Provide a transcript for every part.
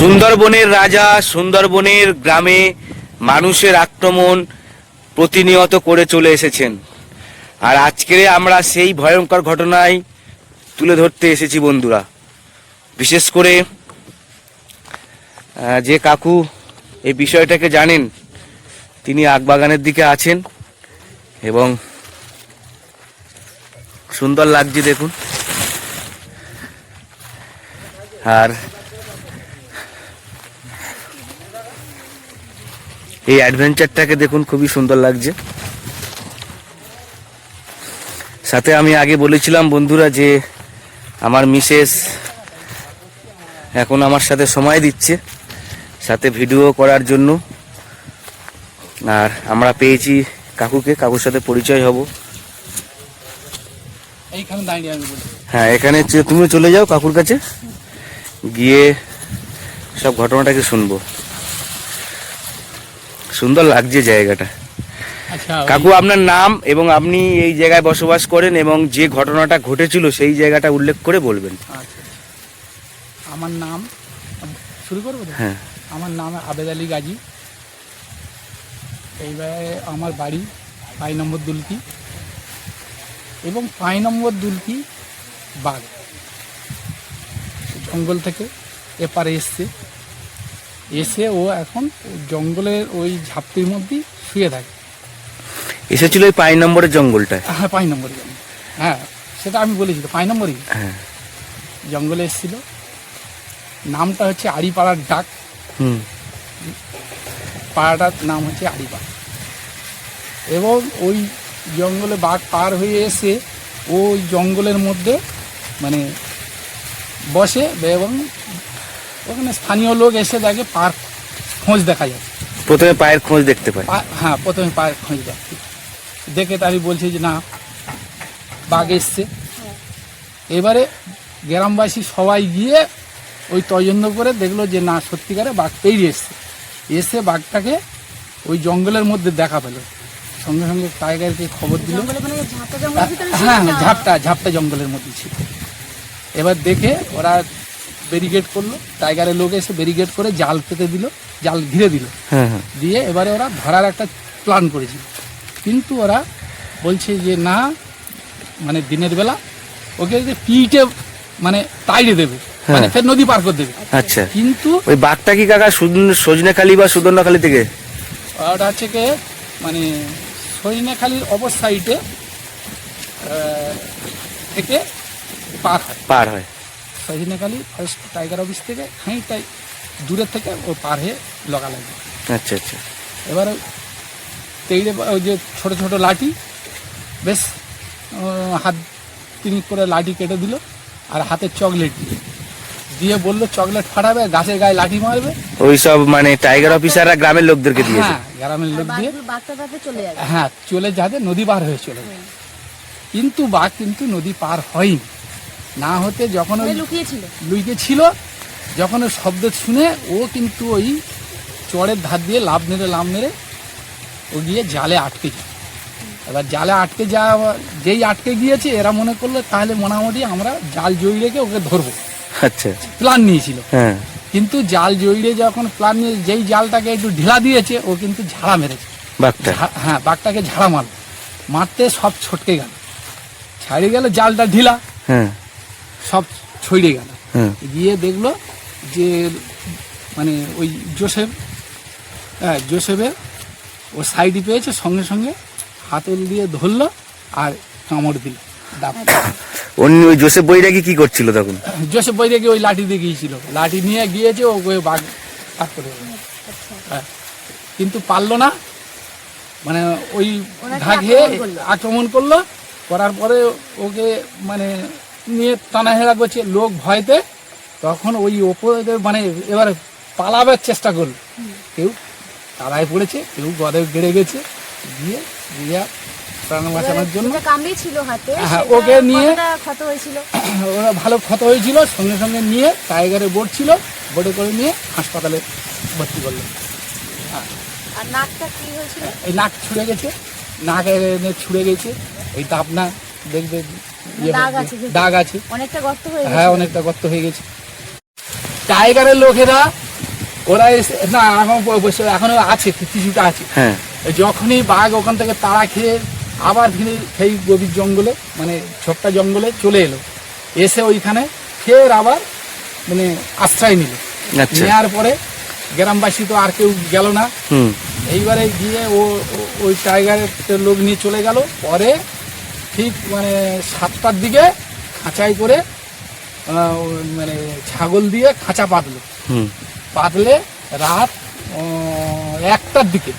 সুন্দরবনের রাজা, সুন্দরবনের গ্রামে মানুষের আক্রমণ প্রতিনিয়ত করে চলে এসেছেন। আর আজকে আমরা সেই ভয়ঙ্কর ঘটনায় তুলে ধরতে এসেছি বন্ধুরা। বিশেষ করে যে কাকু এই বিষয়টাকে জানেন, তিনি আগবাগানের দিকে আছেন এবং সুন্দর লাগছে দেখুন। আর এই অ্যাডভেঞ্চারটাকে দেখুন খুবই সুন্দর লাগছে। সাথে আমি আগে বলেছিলাম বন্ধুরা যে আমার মিসেস এখন আমার সাথে সময় দিচ্ছে সাথে ভিডিও করার জন্য। আর আমরা পেয়েছি কাকুকে কাকুর সাথে পরিচয় হব। হ্যাঁ এখানে তুমি চলে যাও কাকুর কাছে গিয়ে সব ঘটনাটাকে শুনব। সুন্দর লাগছে জায়গাটা। আচ্ছা কাকু আপনার নাম এবং আপনি এই জায়গায় বসবাস করেন এবং যে ঘটনাটা ঘটেছিল সেই জায়গাটা উল্লেখ করে বলবেন। আচ্ছা আমার নাম শুরু করব হ্যাঁ। আমার নাম আবেদ আলী গাজী। এইবারে আমার বাড়ি পাঁচ নম্বর দুলকি এবং পাঁচ নম্বর দুলকি বাঘ। জঙ্গল থেকে এপারে এসছে। এসে ও এখন জঙ্গলের ওই ঝাপটির মধ্যেই শুয়ে থাকে। এসেছিল ওই পাঁচ নম্বরের জঙ্গলটায়? হ্যাঁ পাঁচ নম্বর জঙ্গল। হ্যাঁ সেটা আমি বলেছি তো পাঁচ নম্বরই। হ্যাঁ। জঙ্গলে এসেছিল। নামটা হচ্ছে আড়িপাড়ার ডাক। হুম। পাড়াটার নাম হচ্ছে আড়িপাড়া। এবং ওই জঙ্গলে বাঘ পার হয়ে এসে ওই জঙ্গলের মধ্যে মানে বসে এবং ওখানে স্থানীয় লোক এসে দেখে পার খোঁজ দেখা যায়। প্রথমে পায়ের খোঁজ দেখতে পাই হ্যাঁ প্রথমে পায়ের খোঁজ দেখে। দেখে তারই বলছে যে না বাঘ এসছে। এবারে গ্রামবাসী সবাই গিয়ে ওই তদন্ত করে দেখল যে না সত্যিকারে বাঘ পেরিয়ে এসছে। এসে বাঘটাকে ওই জঙ্গলের মধ্যে দেখা পেল। সঙ্গে সঙ্গে টাইগারকে খবর দিল। ছিল হ্যাঁ ঝাপটা ঝাপটা জঙ্গলের মধ্যে ছিল। এবার দেখে ওরা ব্যারিকেড করল। টাইগারের লোক এসে ব্যারিকেড করে জাল পেতে দিল জাল ঘিরে দিল। হ্যাঁ হ্যাঁ। দিয়ে এবারে ওরা ধরার একটা প্ল্যান করেছিল। কিন্তু ওরা বলছে যে না মানে দিনের বেলা ওকে যে পিঠে মানে তাইড়ে দেবে মানে ফের নদী পার করে দেবে। আচ্ছা। কিন্তু ওই বাঘটা কি কাকা সজনেখালি বা সুদর্ণখালি থেকে? ওটা হচ্ছে কি মানে সৈন্যখালির অপর সাইডে থেকে পার হয়। পার হয়। সৈন্যখালি ফরেস্ট টাইগার অফিস থেকে খানিকটাই দূরের থেকে ও পার হয়ে লগা লাগে আচ্ছা আচ্ছা। এবারে ওই যে ছোট ছোট লাঠি বেশ হাত তিনিক করে লাঠি কেটে দিল আর হাতে চকলেট দিয়ে। দিয়ে বলল চকলেট ফাটাবে গাছের গায়ে লাঠি মারবে। ওই সব মানে টাইগার অফিসাররা গ্রামের লোকদেরকে দিয়ে হ্যাঁ গ্রামের লোক দিয়ে। চলে যাবে। হ্যাঁ চলে যাবে নদী পার হয়ে চলে যাবে। কিন্তু বাঘ কিন্তু নদী পার হয়নি। না হতে যখন ওই লুকিয়েছিল। লুইকে ছিল যখন ওই শব্দ শুনে ও কিন্তু ওই চড়ের ধার দিয়ে লাভ মেরে লাভ মেরে ও গিয়ে জালে আটকে যায়। এবার জালে আটকে যাওয়া যেই আটকে গিয়েছে এরা মনে করল তাহলে মোটামুটি আমরা জাল জড়ি রেখে ওকে ধরবো। আচ্ছা প্ল্যান নিয়েছিল। হ্যাঁ। কিন্তু জাল জড়িয়ে যখন প্ল্যান নিয়ে যেই জালটাকে একটু ঢিলা দিয়েছে ও কিন্তু ঝাড়া মেরেছে। বাঘটা? হ্যাঁ বাঘটাকে ঝাড়া মারল। মারতে সব ছটকে গেল। ছাড়িয়ে গেল জালটা ঢিলা। হ্যাঁ। সব ছড়িয়ে গেল। গিয়ে দেখল যে মানে ওই জোসেফ হ্যাঁ জোসেফের ও সাইডে পেয়েছে সঙ্গে সঙ্গে হাতল দিয়ে ধরলো আর কামড় দিল অন্য ওই জোসেফ বইটাকে কি করছিল তখন? জোসেফ বই দেখে ওই লাঠি দিয়ে গিয়েছিল। লাঠি নিয়ে গিয়েছে ও ওই বাঘ পার করে হ্যাঁ কিন্তু পারল না। মানে ওই ঘাঘে আক্রমণ করল করার পরে ওকে মানে নিয়ে টানাহেড়া করছে লোক ভয়তে তখন ওই ওপরে মানে এবারে পালাবার চেষ্টা করল। কেউ তারাই পড়েছে কেউ গদে বেড়ে গেছে গিয়ে গিয়ে প্রাণ বাঁচানোর জন্য হ্যাঁ, ওকে নিয়ে- ক্ষত হয়েছিল? ওরা ভালো ক্ষত হয়েছিল সঙ্গে সঙ্গে নিয়ে টাইগারে বোট ছিল বোটে করে নিয়ে হাসপাতালে ভর্তি করল। আর নাকটা কি হয়েছিল? এই নাক ছুঁড়ে গেছে নাক এনে ছুঁড়ে গেছে এই দাপনা দেখবে দাগ আছে যে- দাগ আছে। হয়ে হ্যাঁ অনেকটা গর্ত হয়ে গেছে। টাইগারের লোকেরা ওরা এসে না এখন অবশ্য এখনও আছে কিছুটা আছে। হ্যাঁ। যখনই বাঘ ওখান থেকে তাড়া খেয়ে আবার ফিরে সেই গভীর জঙ্গলে মানে ছোট্ট জঙ্গলে চলে এলো। এসে ওইখানে ফের আবার মানে আশ্রয় নিল। আচ্ছা। নেওয়ার পরে গ্রামবাসী তো আর কেউ গেল না। এইবারে গিয়ে ও ও- ওই টাইগারের লোক নিয়ে চলে গেল। পরে ঠিক মানে সাতটার দিকে খাঁচাই করে মানে ছাগল দিয়ে খাঁচা পাতলো। পাতলে রাত একটার দিকে।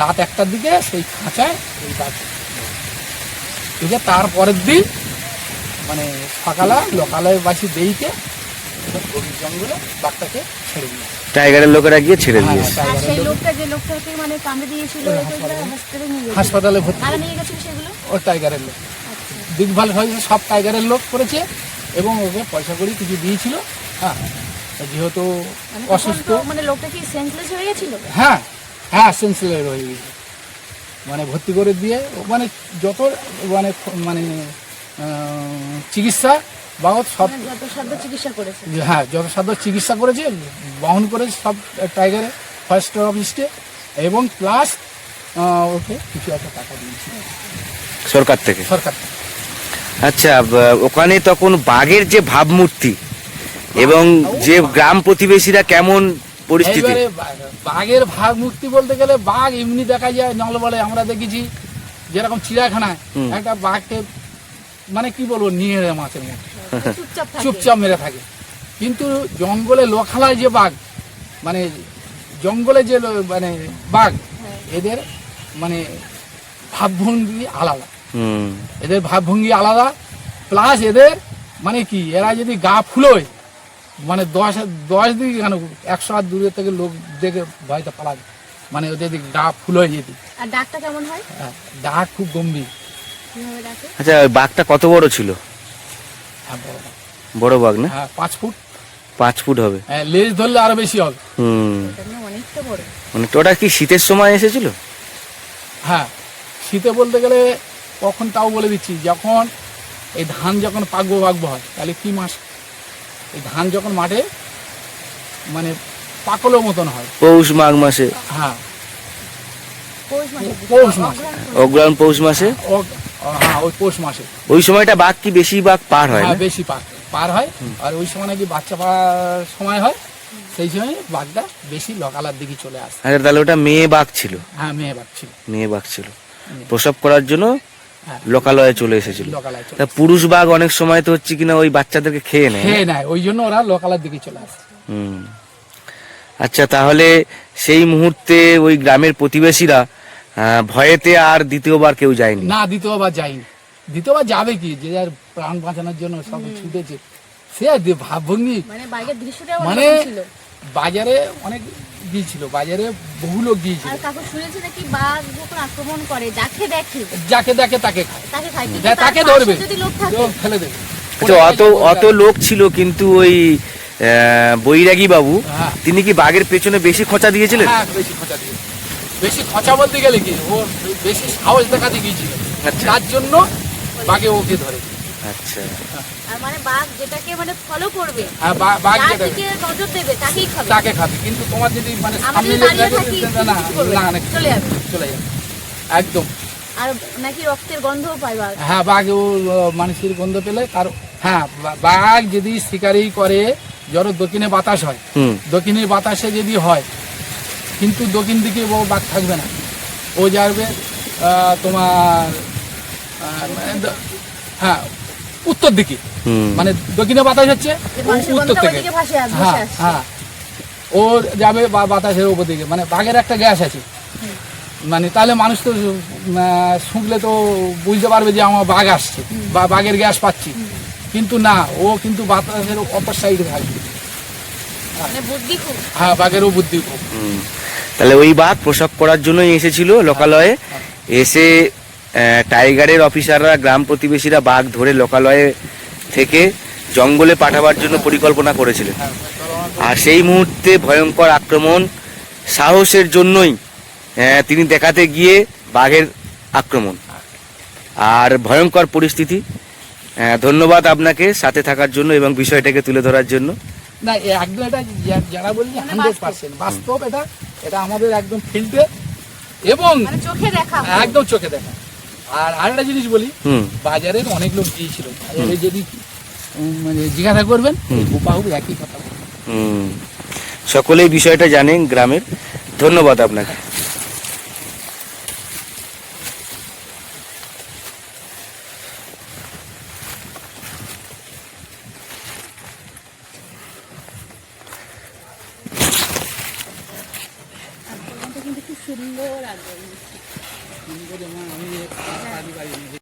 রাত একটার দিকে সেই খাঁচায় ওই বাঘ ঠিক আছে তারপরের দিন মানে সকালে লোকালয় বাসী দেইকে গভীর জঙ্গলে বাঘটাকে ছেড়ে দিল। টাইগারের লোকেরা গিয়ে ছেড়ে হ্যাঁ, দিয়েছে। আর সেই লোকটা যে লোকটাকে মানে কামড়ে দিয়েছিল হাসপাতালে। হসপিটালে নিয়ে গেছিল। হাসপাতালে ভর্তি। কারা নিয়ে গেছিল সেগুলো? ও টাইগারের লোক। আচ্ছা দেখভাল হয়েছে সব টাইগারের লোক করেছে এবং ওকে পয়সা করি কিছু দিয়েছিল। হ্যাঁ যেহেতু মানে অসুস্থ। মানে লোকটা কি সেন্সলেস হয়ে গেছিল? হ্যাঁ হ্যাঁ সেন্সলেস হয়ে গেছে। মানে ভর্তি করে দিয়ে মানে যত মানে মানে চিকিৎসা বাবদ সব মানে চিকিৎসা করেছে। হ্যাঁ যত সাধ্য চিকিৎসা করেছে বহন করেছে সব টাইগারে ফরেস্ট অফিসকে এবং প্লাস ওকে কিছু একটা টাকা দিয়েছে। সরকার থেকে? সরকার থেকে। আচ্ছা ওখানে তখন বাঘের যে ভাবমূর্তি এবং যে গ্রাম প্রতিবেশীরা কেমন পরিস্থিতি? বাঘের ভাবমূর্তি বলতে গেলে বাঘ এমনি দেখা যায় জঙ্গলবলে আমরা দেখেছি যেরকম চিড়িয়াখানায় হুম। একটা বাঘকে মানে কি বলব নিয়ে মাছের মধ্যে। চুপচাপ মেরে থাকে। কিন্তু জঙ্গলে লোখালায় যে বাঘ মানে জঙ্গলে যে মানে বাঘ হ্যাঁ। এদের মানে ভাবভঙ্গি আলাদা। এদের ভাবভঙ্গি আলাদা। প্লাস এদের মানে কি এরা যদি গা ফুলোয় মানে দশ দশ দিকে কেন একশো হাত দূরে থেকে লোক দেখে ভয়তে পালাবে। মানে ওদের গা ফুলোয় যদি। আর ডাকটা কেমন হয় ডাক খুব গম্ভীর। আচ্ছা ওই বাঘটা কত বড় ছিল? হ্যাঁ বড় বাঘ। না? হ্যাঁ পাঁচ ফুট। পাঁচ ফুট হবে। হ্যাঁ, লেজ ধরলে আরও বেশি হবে। হুম। অনেকটা মানে ওটা কি শীতের সময় এসেছিল? হ্যাঁ শীতে বলতে গেলে কখন তাও বলে দিচ্ছি যখন এই ধান যখন পাকবো পাকবো হয় তাহলে কি মাস? এই ধান যখন মাঠে মানে পাকলের মতন হয়। পৌষ মাঘ মাসে। হ্যাঁ। পৌষ মাসে। পৌষ মাসে। অগ্রায়ণ পৌষ মাসে? হ্যাঁ ওই পৌষ মাসে। ওই সময়টা বাঘ কি বেশি বাঘ পার হয়? হ্যাঁ বেশি পার হয়। আর ওই সময় নাকি বাচ্চা পাওয়ার সময় হয়। সেই সময় বাঘটা বেশি লকালার দিকে চলে আসে। আচ্ছা তাহলে ওটা মেয়ে বাঘ ছিল? হ্যাঁ মেয়ে বাঘ ছিল। মেয়ে বাঘ ছিল। প্রসব করার জন্য হ্যাঁ। লোকালয়ে চলে এসেছিল। তা পুরুষ বাঘ অনেক সময় তো হচ্ছে কিনা ওই বাচ্চাদেরকে খেয়ে নেয়। খেয়ে নেয়। ওই জন্য ওরা লোকালার দিকে চলে আসে। হুম। আচ্ছা তাহলে সেই মুহূর্তে ওই গ্রামের প্রতিবেশীরা ভয়েতে আর দ্বিতীয়বার কেউ যায়নি। না দ্বিতীয়বার যায়নি। দ্বিতীয়বার যাবে কি? যে যার প্রাণ বাঁচানোর জন্য সব ছুটেছে। সে ভাবভঙ্গি মানে মানে ছিল। বাজারে অনেক গিয়েছিল। বাজারে বহু লোক গিয়েছিল। আর কাকু শুনেছি নাকি বাঘ যখন আক্রমণ করে যাকে দেখে। যাকে দেখে তাকে খায়। তাকে খায়। কিন্তু যা- তার তাকে পাশে ধরবে। ফেলে দেবে। আচ্ছা অত অত লোক ছিল কিন্তু ওই বৈরাগী বাবু হ্যাঁ। তিনি কি বাঘের পেছনে বেশি খোঁচা দিয়েছিলেন? হ্যাঁ বেশি খোঁচা দিয়ে বেশি খোঁচা বলতে গেলে কি? ও বেশি সাহস দেখাতে গিয়েছিল। আচ্ছা। তার জন্য বাঘে ওকে ধরে। আচ্ছা। আর মানে বাঘ যেটাকে মানে ফলো করবে হ্যাঁ বাঘ যার যেটা দিকে নজর দেবে তাকেই খাবে। তাকে খাবে। কিন্তু তোমার যদি মানে সামনে না চলে যাবে। চলে যাবে। একদম। আর নাকি রক্তের গন্ধও পায় বাঘ। হ্যাঁ বাঘ ও মানুষের গন্ধ পেলে তার হ্যাঁ বাঘ যদি শিকারি করে ধরো দক্ষিণে বাতাস হয়। হুম। দক্ষিণে বাতাসে যদি হয় কিন্তু দক্ষিণ দিকে ও বাঘ থাকবে না। ও যাবে তোমার মানে হ্যাঁ উত্তর দিকে। মানে দক্ষিণে বাতাস হচ্ছে উত্তর থেকে। ওইদিকে ভাসে আস- হ্যাঁ হ্যাঁ। ও যাবে বা- বাতাসের উপর দিকে। মানে বাঘের একটা গ্যাস আছে। মানে তাহলে মানুষ তো শুকলে তো বুঝতে পারবে যে আমার বাঘ আসছে বা বাঘের গ্যাস পাচ্ছি। কিন্তু না ও কিন্তু বাতাসের অপর সাইডে থাকবে। মানে হ্যাঁ বাঘেরও বুদ্ধি খুব। হুম। তাহলে ওই বাঘ প্রসব করার জন্যই এসেছিল লোকালয়ে। এসে টাইগারের অফিসাররা, গ্রাম প্রতিবেশীরা বাঘ ধরে লোকালয়ে থেকে জঙ্গলে পাঠাবার জন্য পরিকল্পনা করেছিলেন। আর সেই মুহূর্তে ভয়ঙ্কর আক্রমণ, সাহসের জন্যই তিনি দেখাতে গিয়ে বাঘের আক্রমণ। আর ভয়ঙ্কর পরিস্থিতি ধন্যবাদ আপনাকে সাথে থাকার জন্য এবং বিষয়টাকে তুলে ধরার জন্য। না একদম এটা, যারা হান্ড্রেড পার্সেন্ট বাস্তব এটা এটা আমাদের একদম ফিল্ডে এবং মানে চোখে দেখা একদম চোখে দেখা। আর আরেকটা জিনিস বলি হুম। বাজারের অনেক লোক গিয়েছিল। বাজারে যদি মানে জিজ্ঞাসা করবেন বাহু একই কথা। সকলেই বিষয়টা জানেন গ্রামের। ধন্যবাদ আপনাকে।